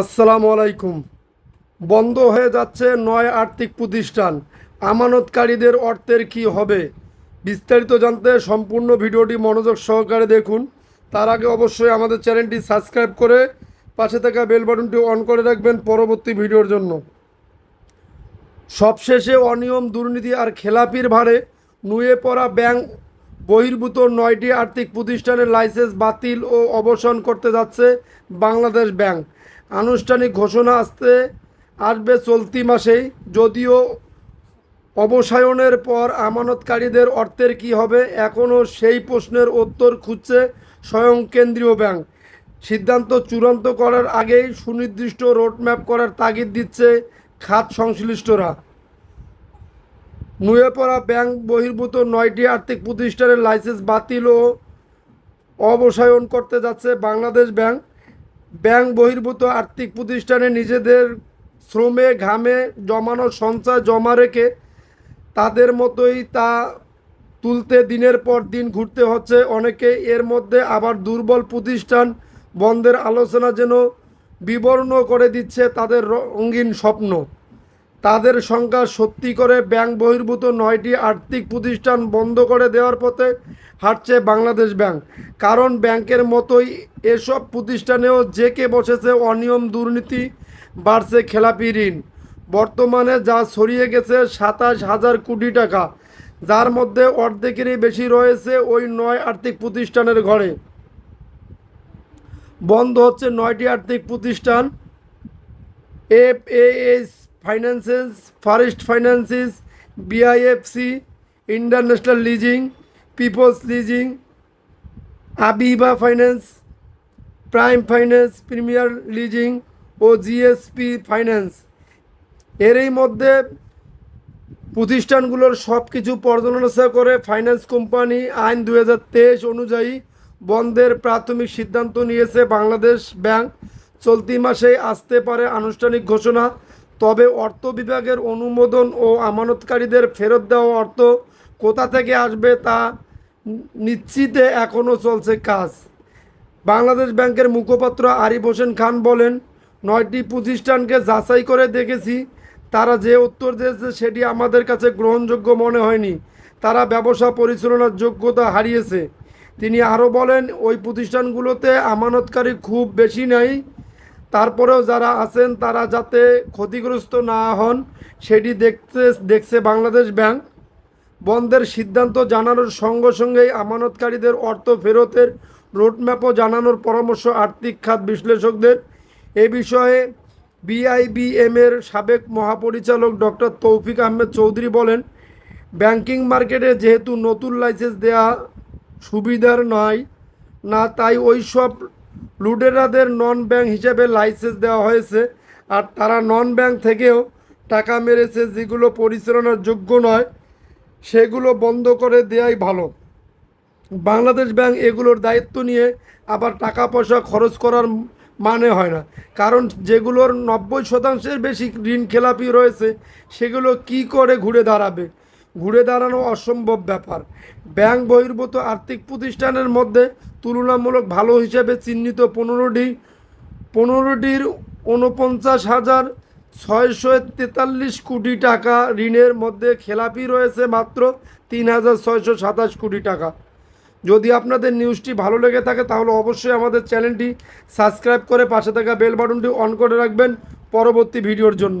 আসসালামু আলাইকুম। বন্ধ হয়ে যাচ্ছে নয় আর্থিক প্রতিষ্ঠান। আমানতকারীদের অর্থের কি হবে? বিস্তারিত জানতে সম্পূর্ণ ভিডিওটি মনোযোগ সহকারে দেখুন। তার আগে অবশ্যই আমাদের চ্যানেলটি সাবস্ক্রাইব করে পাশে থাকা বেল বাটনটি অন করে রাখবেন পরবর্তী ভিডিওর জন্য। সবশেষে অনিয়ম, দুর্নীতি আর খেলাপির ভারে নুয়ে পড়া ব্যাংক বহির্ভূত নয়টি আর্থিক প্রতিষ্ঠানের লাইসেন্স বাতিল ও অবসান করতে যাচ্ছে বাংলাদেশ ব্যাংক। আনুষ্ঠানিক ঘোষণা আসতে আসবে চলতি মাসেই। যদিও অবসায়নের পর আমানতকারীদের অর্থের কি হবে, এখনও সেই প্রশ্নের উত্তর খুঁজছে স্বয়ং কেন্দ্রীয় ব্যাংক। সিদ্ধান্ত চূড়ান্ত করার আগেই সুনির্দিষ্ট রোডম্যাপ করার তাগিদ দিচ্ছে খাত সংশ্লিষ্টরা। নুয়ে পড়া ব্যাংক বহির্ভূত নয়টি আর্থিক প্রতিষ্ঠানের লাইসেন্স বাতিল ও অবসায়ন করতে যাচ্ছে বাংলাদেশ ব্যাংক। ব্যাংক বহির্ভূত আর্থিক প্রতিষ্ঠানে নিজেদের শ্রমে, ঘামে জমানো সঞ্চয় জমা রেখে তাদের মতোই তা তুলতে দিনের পর দিন ঘুরতে হচ্ছে। অনেকে এর মধ্যে আবার দুর্বল প্রতিষ্ঠান বন্ধের আলোচনা যেন বিবর্ণ করে দিচ্ছে তাদের রঙিন স্বপ্ন। তাদের সংখ্যা সত্যি করে ব্যাংক বহির্ভূত নয়টি আর্থিক প্রতিষ্ঠান বন্ধ করে দেওয়ার পথে হাঁটছে বাংলাদেশ ব্যাংক। কারণ ব্যাংকের মতোই এসব প্রতিষ্ঠানেও জেকে বসেছে অনিয়ম দুর্নীতি, বাড়ছে খেলাপি ঋণ। বর্তমানে যা ছড়িয়ে গেছে সাতাশ হাজার কোটি টাকা, যার মধ্যে অর্ধেকেরই বেশি রয়েছে ওই নয় আর্থিক প্রতিষ্ঠানের ঘরে। বন্ধ হচ্ছে নয়টি আর্থিক প্রতিষ্ঠান F S finances forest finances BIFC international leasing people's leasing Aviva finance prime finance premier leasing ও জিএসপি ফাইন্যান্স এরই মধ্যে প্রতিষ্ঠানগুলোর সব কিছু পর্যালোচনা করে ফাইন্যান্স কোম্পানি আইন দু হাজার তেইশ অনুযায়ী বন্ধের প্রাথমিক সিদ্ধান্ত নিয়েছে বাংলাদেশ ব্যাংক। চলতি মাসেই আসতে পারে আনুষ্ঠানিক ঘোষণা। তবে অর্থ বিভাগের অনুমোদন ও আমানতকারীদের ফেরত দেওয়া অর্থ কোথা থেকে আসবে তা নিশ্চিতে এখনও চলছে কাজ। বাংলাদেশ ব্যাংকের মুখপাত্র আরিফ হোসেন খান বলেন, নয়টি প্রতিষ্ঠানকে যাচাই করে দেখেছি, তারা যে উত্তর দিয়েছে সেটি আমাদের কাছে গ্রহণযোগ্য মনে হয়নি। তারা ব্যবসা পরিচালনার যোগ্যতা হারিয়েছে। তিনি আরও বলেন, ওই প্রতিষ্ঠানগুলোতে আমানতকারী খুব বেশি নেই তারপরেও যারা আছেন, তারা যাতে ক্ষতিগ্রস্ত না হন, সেটি দেখতে, দেখছে বাংলাদেশ ব্যাংক। বন্ধের সিদ্ধান্ত জানানোর সঙ্গে সঙ্গেই আমানতকারীদের অর্থ ফেরতের রোডম্যাপও জানানোর পরামর্শ আর্থিক খাত বিশ্লেষকদের। এ বিষয়ে বিআইবিএম এর সাবেক মহাপরিচালক ডক্টর তৌফিক আহমেদ চৌধুরী বলেন, ব্যাংকিং মার্কেটে যেহেতু নতুন লাইসেন্স দেয়া সুবিধার নয়, না তাই ওই সব লুটেরাদের নন ব্যাংক হিসেবে লাইসেন্স দেওয়া হয়েছে আর তারা নন ব্যাংক থেকেও টাকা মেরেছে যেগুলো পরিচালনার যোগ্য নয়, সেগুলো বন্ধ করে দেওয়াই ভালো। বাংলাদেশ ব্যাংক এগুলোর দায়িত্ব নিয়ে আবার টাকা পয়সা খরচ করার মানে হয় না। কারণ যেগুলোর নব্বই শতাংশের বেশি ঋণ খেলাপি রয়েছে, সেগুলো কি করে ঘুরে দাঁড়াবে? ঘুরে দাঁড়ানো অসম্ভব ব্যাপার। ব্যাংক বহির্ভূত আর্থিক প্রতিষ্ঠানের মধ্যে তুলনামূলক ভালো হিসেবে চিহ্নিত পনেরোটি, পনেরোটির উনপঞ্চাশ হাজার ছয়শো তেতাল্লিশ কোটি টাকা ঋণের মধ্যে খেলাপি রয়েছে মাত্র তিন হাজার ছয়শো সাতাশ কোটি টাকা। যদি আপনাদের নিউজটি ভালো লেগে থাকে তাহলে অবশ্যই আমাদের চ্যানেলটি সাবস্ক্রাইব করে পাশে থাকা বেল বাটনটি অন করে রাখবেন পরবর্তী ভিডিওর জন্য।